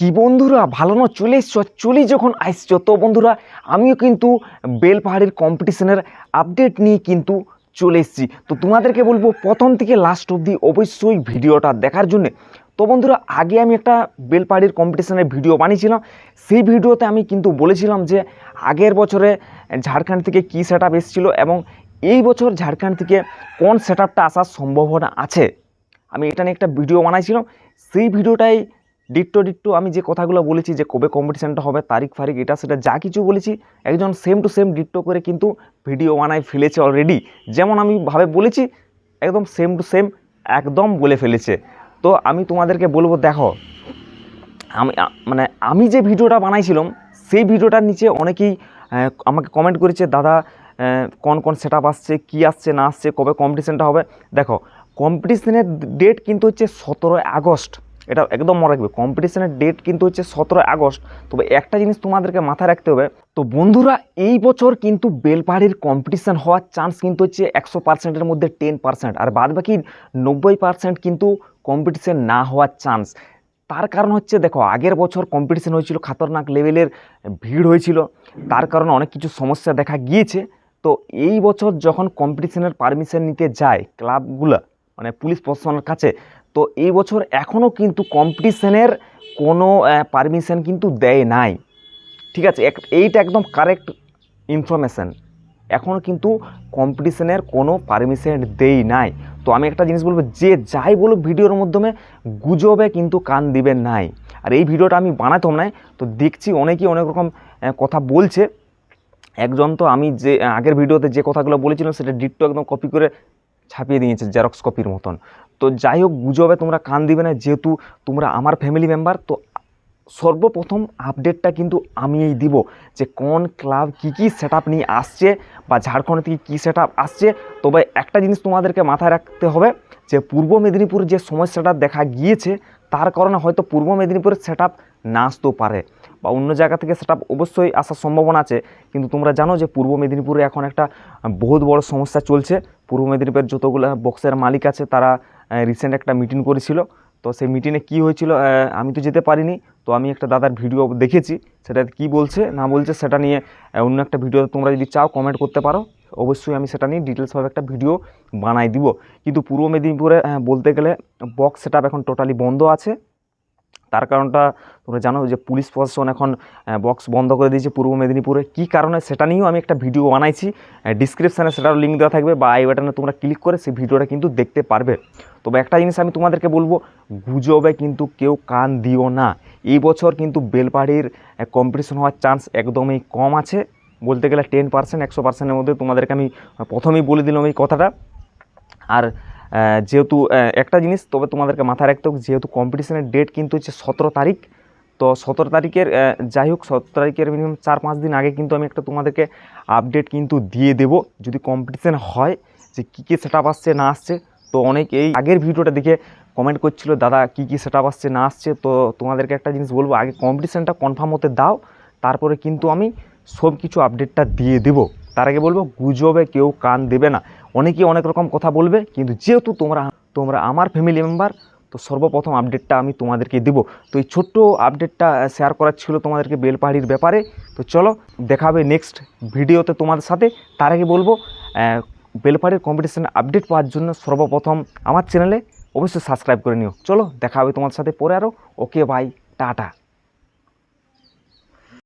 কি বন্ধুরা, ভালো না? চলে এসছো চলে যখন আসছো, তো বন্ধুরা, আমিও কিন্তু বেলপাহাড়ির কম্পিটিশনের আপডেট নিয়ে কিন্তু চলে এসেছি। তো তোমাদেরকে বলব, প্রথম থেকে লাস্ট অবধি অবশ্যই ভিডিওটা দেখার জন্য, তো বন্ধুরা, আগে আমি একটা বেলপাহাড়ির কম্পিটিশনের ভিডিও বানিয়েছিলাম। সেই ভিডিওতে আমি কিন্তু বলেছিলাম যে, আগের বছরে ঝাড়খণ্ড থেকে কী সেট আপ এসেছিল এবং এই বছর ঝাড়খণ্ড থেকে কোন সেট আসার সম্ভাবনা আছে। আমি এটা নিয়ে একটা ভিডিও বানাইছিলাম। সেই ভিডিওটাই ডিট্টো ডিট্টো আমি যে কথাগুলো বলেছি যে কবে কম্পিটিশানটা হবে, তারিখ ফারিখ এটা সেটা যা কিছু বলেছি, একজন সেম টু সেম ডিট্টো করে কিন্তু ভিডিও বানায় ফেলেছে অলরেডি যেমন আমি ভাবে বলেছি, একদম সেম টু সেম একদম বলে ফেলেছে। তো আমি তোমাদেরকে বলব, দেখো, আমি মানে আমি যে ভিডিওটা বানাইছিলাম, সেই ভিডিওটার নিচে অনেকেই আমাকে কমেন্ট করেছে, দাদা কোন কোন সেট আসছে, কী আসছে, না আসছে, কবে কম্পিটিশানটা হবে? দেখো কম্পিটিশানের ডেট কিন্তু হচ্ছে সতেরোই আগস্ট। এটা একদম মনে রাখবে। কম্পিটিশনের ডেট কিন্তু হচ্ছে সতেরোই আগস্ট। তবে একটা জিনিস তোমাদেরকে মাথায় রাখতে হবে, তো বন্ধুরা এই বছর কিন্তু বেলপাহাড়ির কম্পিটিশান হওয়ার চান্স কিন্তু হচ্ছে একশো পার্সেন্টের মধ্যে টেন পার্সেন্ট আর বাদ বাকি নব্বই পার্সেন্ট কিন্তু কম্পিটিশান না হওয়ার চান্স তার কারণ হচ্ছে দেখো, আগের বছর কম্পিটিশন হয়েছিল খাতরনাক লেভেলের ভিড় হয়েছিল। তার কারণে অনেক কিছু সমস্যা দেখা গিয়েছে। তো এই বছর যখন কম্পিটিশনের পারমিশন নিতে যায় ক্লাবগুলো মানে পুলিশ প্রশাসনের কাছে তো এই বছর এখনও কিন্তু কম্পিটিশনের কোনো পারমিশন কিন্তু দেয় নাই। ঠিক আছে? এইটা একদম কারেক্ট ইনফরমেশান এখনও কিন্তু কম্পিটিশনের কোনো পারমিশন দেই নাই। তো আমি একটা জিনিস বলব, যে যাই বলুক ভিডিওর মাধ্যমে গুজবে কিন্তু কান দিবেন নাই। আর এই ভিডিওটা আমি বানাতাম নাই, তো দেখছি অনেকেই অনেক রকম কথা বলছে। একজন তো আমি যে, আগের ভিডিওতে যে কথাগুলো বলেছিলাম, সেটা ডিট্টো একদম কপি করে ছাপিয়ে দিয়েছে জেরক্স কপির মতন। তো যাই হোক গুজবে তোমরা কান দিবে না, যেহেতু তোমরা আমার ফ্যামিলি মেম্বার তো সর্বপ্রথম আপডেটটা কিন্তু আমিই দিব যে কোন ক্লাব কী কী সেট নিয়ে আসছে বা ঝাড়খণ্ড থেকে কী সেট আসছে। তবে একটা জিনিস তোমাদেরকে মাথায় রাখতে হবে যে পূর্ব মেদিনীপুর যে সমস্যাটা দেখা গিয়েছে, তার কারণে হয়তো পূর্ব মেদিনীপুরের সেট না আসতেও পারে। বা অন্য জায়গা থেকে সেটা অবশ্যই আসার সম্ভাবনা আছে। কিন্তু তোমরা জানো যে পূর্ব মেদিনীপুরে এখন একটা বহুত বড় সমস্যা চলছে। পূর্ব মেদিনীপুরের যতগুলো বক্সের মালিক আছে, তারা রিসেন্ট একটা মিটিং করেছিল। তো সেই মিটিংয়ে কী হয়েছিল আমি তো যেতে পারিনি। তো আমি একটা দাদার ভিডিও দেখেছি। সেটা কি বলছে, না বলছে, সেটা নিয়ে অন্য একটা ভিডিও তোমরা যদি চাও কমেন্ট করতে পারো। অবশ্যই আমি সেটা নিয়ে ডিটেলসভাবে একটা ভিডিও বানাই দিব। কিন্তু পূর্ব মেদিনীপুরে বলতে গেলে বক্স সেট এখন টোটালি বন্ধ আছে। তার কারণটা তোমরা জানো যে পুলিশ প্রশাসন এখন বক্স বন্ধ করে দিয়েছে পূর্ব মেদিনীপুরে। কী কারণে সেটা নিয়েও আমি একটা ভিডিও বানাইছি। ডিসক্রিপশানে সেটার লিঙ্ক দেওয়া থাকবে বা আই বাটনে তোমরা ক্লিক করে সেই ভিডিওটা কিন্তু দেখতে পারবে। তবে একটা জিনিস আমি তোমাদেরকে বলব, গুজবে কিন্তু কেউ কান দিও না। এই বছর কিন্তু বেলপাহাড়ির কম্পিটিশন হওয়ার চান্স একদমই কম আছে। বলতে গেলে টেন পার্সেন্ট একশো পার্সেন্টের মধ্যে তোমাদেরকে আমি প্রথমেই বলে দিলাম এই কথাটা। আর যেহেতু একটা জিনিস তবে তোমাদেরকে মাথায় রাখতে হবে, যেহেতু কম্পিটিশনের ডেট কিন্তু হচ্ছে সতেরো তারিখ, তো সতেরো তারিখের যাই হোক, সতেরো তারিখের মিনিমাম চার পাঁচ দিন আগে কিন্তু আমি একটা তোমাদেরকে আপডেট কিন্তু দিয়ে দেবো। যদি কম্পিটিশান হয় যে কী কী সেট আসছে, না আসছে, তো অনেক এই আগের ভিডিওটা দেখে কমেন্ট করছিল, দাদা, কী কী সেট আসছে, না আসছে? তো তোমাদেরকে একটা জিনিস বলব, আগে কম্পিটিশানটা কনফার্ম হতে দাও, তারপরে কিন্তু আমি সব কিছু আপডেটটা দিয়ে দেবো। তার আগে বলব, গুজবে কেউ কান দেবে না। অনেকেই অনেক রকম কথা বলবে, কিন্তু যেহেতু তোমরা তোমরা আমার ফ্যামিলি মেম্বার তো সর্বপ্রথম আপডেটটা আমি তোমাদেরকে দেব। তো এই ছোট্ট আপডেটটা শেয়ার করার ছিল তোমাদেরকে বেলপাহাড়ির ব্যাপারে। তো চলো, দেখাবে নেক্সট ভিডিওতে তোমাদের সাথে। তার আগে বলব বেলপাহাড়ির কম্পিটিশান আপডেট পাওয়ার জন্য সর্বপ্রথম আমার চ্যানেলে অবশ্যই সাবস্ক্রাইব করে নিও। চলো দেখা হবে তোমার সাথে পরে আরও ওকে বাই টাটা।